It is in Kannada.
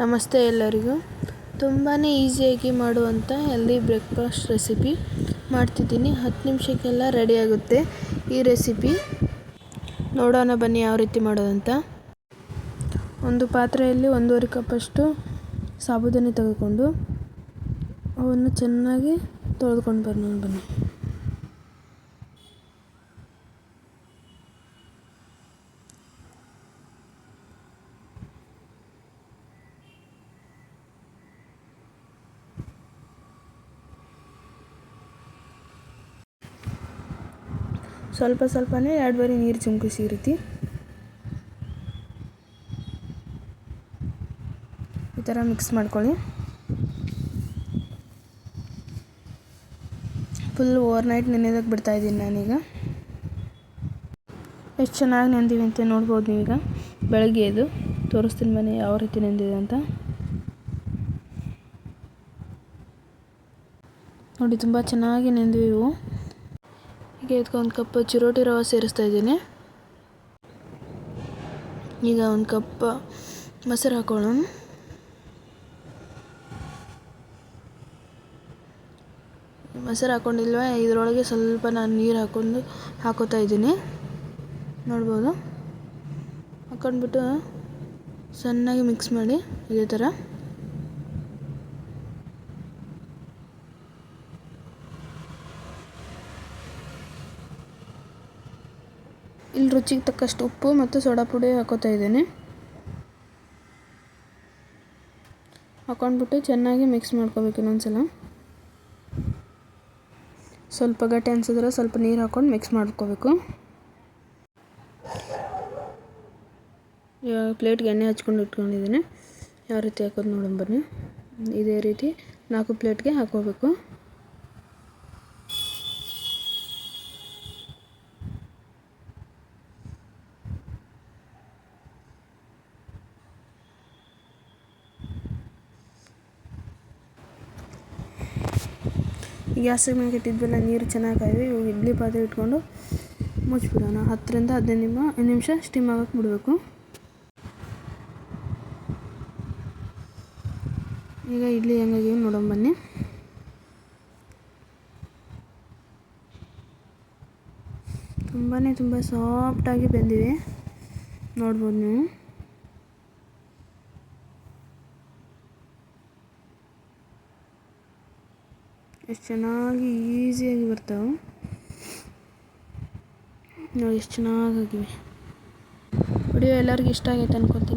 ನಮಸ್ತೆ ಎಲ್ಲರಿಗೂ. ತುಂಬಾ ಈಸಿಯಾಗಿ ಮಾಡುವಂಥ ಹೆಲ್ದಿ ಬ್ರೇಕ್ಫಾಸ್ಟ್ ರೆಸಿಪಿ ಮಾಡ್ತಿದ್ದೀನಿ. ಹತ್ತು ನಿಮಿಷಕ್ಕೆಲ್ಲ ರೆಡಿ ಆಗುತ್ತೆ ಈ ರೆಸಿಪಿ ನೋಡೋಣ ಬನ್ನಿ ಯಾವ ರೀತಿ ಮಾಡೋದಂತ. ಒಂದು ಪಾತ್ರೆಯಲ್ಲಿ ಒಂದೂವರೆ ಕಪ್ಪಷ್ಟು ಸಾಬುದಾನಿ ತೆಗೆದುಕೊಂಡು ಅವನ್ನು ಚೆನ್ನಾಗಿ ತೊಳೆದುಕೊಂಡು ಬರೋಣ ಬನ್ನಿ. ಸ್ವಲ್ಪ ಸ್ವಲ್ಪನೇ ಎರಡು ಬಾರಿ ನೀರು ಚಿಮ್ಕಿಸಿ ಈ ರೀತಿ. ಈ ಥರ ಮಿಕ್ಸ್ ಮಾಡ್ಕೊಳ್ಳಿ. ಫುಲ್ ಓವರ್ ನೈಟ್ ನೆನೆದಕ್ಕೆ ಬಿಡ್ತಾಯಿದ್ದೀನಿ ನಾನೀಗ. ಎಷ್ಟು ಚೆನ್ನಾಗಿ ನೆಂದಿವೆ ಅಂತ ನೋಡ್ಬೋದು ನೀವೀಗ. ಬೆಳಗ್ಗೆ ಇದು ತೋರಿಸ್ತೀನಿ ಮನೆ ಯಾವ ರೀತಿ ನೆಂದಿದೆ ಅಂತ. ನೋಡಿ, ತುಂಬ ಚೆನ್ನಾಗಿ ನೆಂದಿವೆ ಇದಕ್ಕೆ ಒಂದು ಕಪ್ ಚಿರೋಟಿ ರವೆ ಸೇರಿಸ್ತಾ ಇದ್ದೀನಿ. ಈಗ ಒಂದು ಕಪ್ ಮೊಸರು ಹಾಕೊಳ್ಳೋಣ. ಮೊಸರು ಹಾಕ್ಕೊಂಡಿಲ್ವ ಇದರೊಳಗೆ ಸ್ವಲ್ಪ ನಾನು ನೀರು ಹಾಕೊಂಡು ಹಾಕೋತಾ ಇದ್ದೀನಿ. ನೋಡ್ಬೋದು. ಹಾಕೊಂಡ್ಬಿಟ್ಟು ಸಣ್ಣಗೆ ಮಿಕ್ಸ್ ಮಾಡಿ, ಇದೇ ಥರ ಇಲ್ಲಿ ರುಚಿಗೆ ತಕ್ಕಷ್ಟು ಉಪ್ಪು ಮತ್ತು ಸೋಡಾ ಪುಡಿ ಹಾಕೋತಾ ಇದ್ದೀನಿ. ಹಾಕೊಂಡ್ಬಿಟ್ಟು ಚೆನ್ನಾಗಿ ಮಿಕ್ಸ್ ಮಾಡ್ಕೋಬೇಕು ಇನ್ನೊಂದ್ಸಲ. ಸ್ವಲ್ಪ ಗಟ್ಟಿ ಅನ್ಸಿದ್ರೆ ಸ್ವಲ್ಪ ನೀರು ಹಾಕ್ಕೊಂಡು ಮಿಕ್ಸ್ ಮಾಡ್ಕೋಬೇಕು. ಇವಾಗ ಪ್ಲೇಟ್ಗೆ ಎಣ್ಣೆ ಹಚ್ಕೊಂಡು ಇಟ್ಕೊಂಡಿದ್ದೀನಿ. ಯಾವ ರೀತಿ ಹಾಕೋದು ನೋಡೋಣ ಬನ್ನಿ. ಇದೇ ರೀತಿ ನಾಲ್ಕು ಪ್ಲೇಟ್ಗೆ ಹಾಕೋಬೇಕು. ಗ್ಯಾಸಿಗೆ ಮೇಲೆ ಇಟ್ಟಿದ್ವಲ್ಲ ನೀರು ಚೆನ್ನಾಗಿ ಕಾಯಿವೆ ಇವಾಗ ಇಡ್ಲಿ ಪಾತ್ರೆ ಇಟ್ಕೊಂಡು ಮುಚ್ಚಿಬಿಡೋಣ ಹತ್ತರಿಂದ ಹದಿನೈದು ನಿಮಿಷ ನಿಮಿಷ ಸ್ಟೀಮ್ ಆಗಕ್ಕೆ ಬಿಡಬೇಕು. ಈಗ ಇಡ್ಲಿ ಹೆಂಗಾಗಿ ನೋಡೋಣ ಬನ್ನಿ. ತುಂಬಾ ತುಂಬ ಸಾಫ್ಟಾಗಿ ಬೆಂದಿವೆ. ನೋಡ್ಬೋದು ನೀವು. ಎಷ್ಟು ಚೆನ್ನಾಗಿ ಈಸಿಯಾಗಿ ಬರ್ತಾವೆ. ನೋಡಿ ಎಷ್ಟು ಚೆನ್ನಾಗಿವೆ ವಿಡಿಯೋ ಎಲ್ಲರಿಗೂ ಇಷ್ಟ ಆಗೈತೆ ಅನ್ಕೊತೀನಿ.